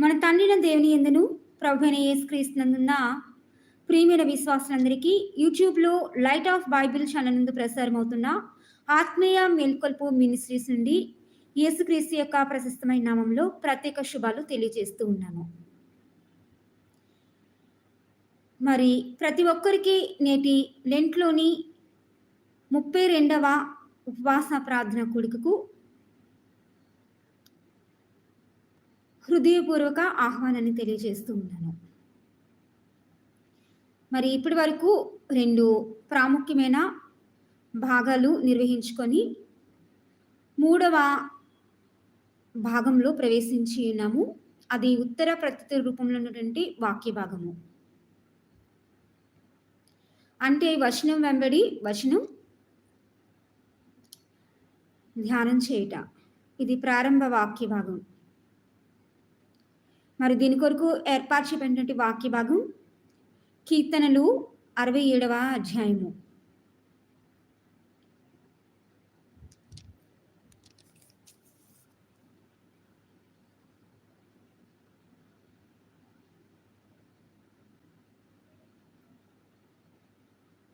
మన తండ్రిన దేవుని ఎందును? ప్రభుణ యేసుక్రీస్తునందున్న ప్రియమైన విశ్వాసులందరికీ యూట్యూబ్లో లైట్ ఆఫ్ బైబిల్ ఛానల్ నుండి ప్రసారం అవుతున్న ఆత్మీయ మేల్కొల్పు మినిస్ట్రీస్ నుండి యేసుక్రీస్తు యొక్క ప్రశస్తమైన నామంలో ప్రత్యేక శుభాలు తెలియజేస్తూ ఉన్నాను మరి ప్రతి ఒక్కరికి నేటి లెంట్లోని ముప్పై రెండవ ఉపవాస ప్రార్థన కూడికకు హృదయపూర్వక ఆహ్వానాన్ని తెలియజేస్తూ ఉన్నాను. మరి ఇప్పటి వరకు రెండు ప్రాముఖ్యమైన భాగాలు నిర్వహించుకొని మూడవ భాగంలో ప్రవేశించి ఉన్నాము. అది ఉత్తర ప్రతి రూపంలో ఉన్నటువంటి వాక్య భాగము. అంటే వచనం వెంబడి వచనం ధ్యానం చేయుట. ఇది ప్రారంభ వాక్య భాగం. మరి దీని కొరకు ఏర్పాటు చేయబడినటువంటి వాక్య భాగం కీర్తనలు అరవై ఏడవ అధ్యాయము.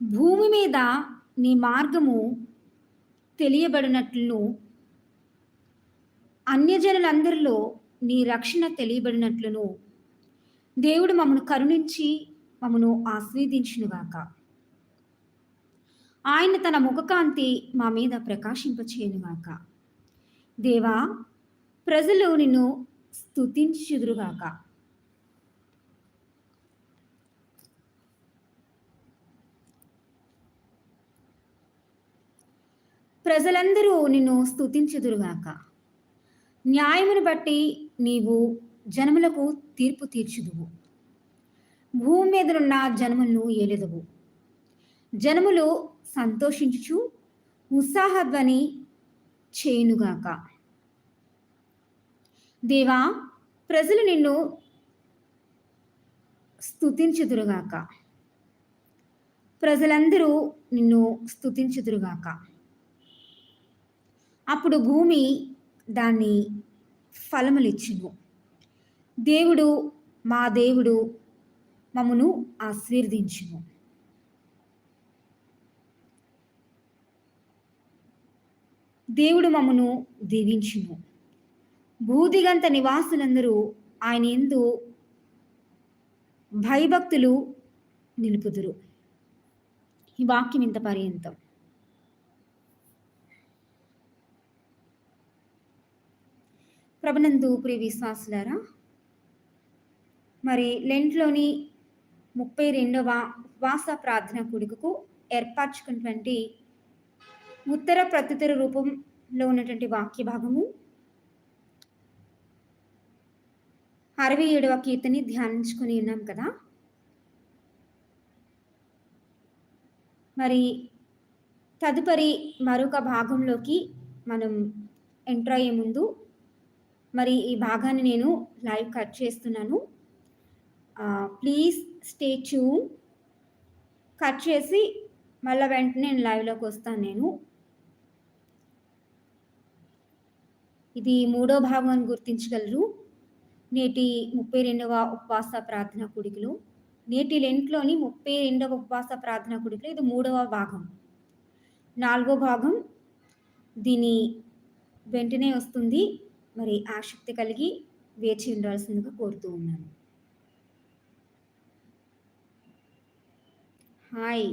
భూమి మీద నీ మార్గము తెలియబడినట్లు అన్యజనులందరిలో నీ రక్షణ తెలియబడినట్లును. దేవుడు మమ్మను కరుణించి మమ్మను ఆస్వాదించునుగాక ఆయన తన ముఖకాంతి మా మీద ప్రకాశింపచేయునుగాక. దేవా ప్రజలు నిన్ను స్తుతించుదురుగాక. ప్రజలందరూ నిన్ను స్తుతించుదురుగాక. న్యాయమును బట్టి నీవు జనములకు తీర్పు తీర్చుదువు. భూమి మీదనున్న జనములను ఏలెదవు. జనములు సంతోషించుచు ఉత్సాహధ్వని చేయునుగాక. దేవా ప్రజలు నిన్ను స్తుతించుదురుగాక. ప్రజలందరూ నిన్ను స్తుతించుదురుగాక. అప్పుడు భూమి దాన్ని ఫలములిచ్చును. దేవుడు మా దేవుడు మమ్మను ఆశీర్దించును దేవుడు మమ్మను దీవించును. భూదిగంత నివాసులందరూ ఆయన ఎందు భయభక్తులు నిలుపుదురు. ఈ వాక్యం ఇంత పర్యంతం. ప్రభునందు ప్రియ విశ్వాసులారా మరి లెంట్లోని ముప్పై రెండవ ఉపవాస ప్రార్థన కొడుకుకు ఏర్పరచుకున్నటువంటి ఉత్తర ప్రత్యుత్తర రూపంలో ఉన్నటువంటి వాక్య భాగము. అరవై ఏడవ కీర్తని ధ్యానించుకుని ఉన్నాం కదా. మరి తదుపరి మరొక భాగంలోకి మనం ఎంటర్ అయ్యే ముందు మరి ఈ భాగాన్ని నేను లైవ్ కట్ చేస్తున్నాను. ప్లీజ్ స్టే ట్యూ కట్ చేసి మళ్ళీ వెంటనే నేను లైవ్లోకి వస్తాను నేను. ఇది మూడో భాగం అని గుర్తించగలరు. నేటి ముప్పై రెండవ ఉపవాస ప్రార్థన కుడికలు. నేటి లెంట్లోని ముప్పై రెండవ ఉపవాస ప్రార్థన కుడికలు. ఇది మూడవ భాగం. నాలుగో భాగం. దీని వెంటనే వస్తుంది. మరి ఆసక్తి కలిగి వేచి ఉండాల్సిందిగా కోరుతూ ఉన్నాను. హాయ్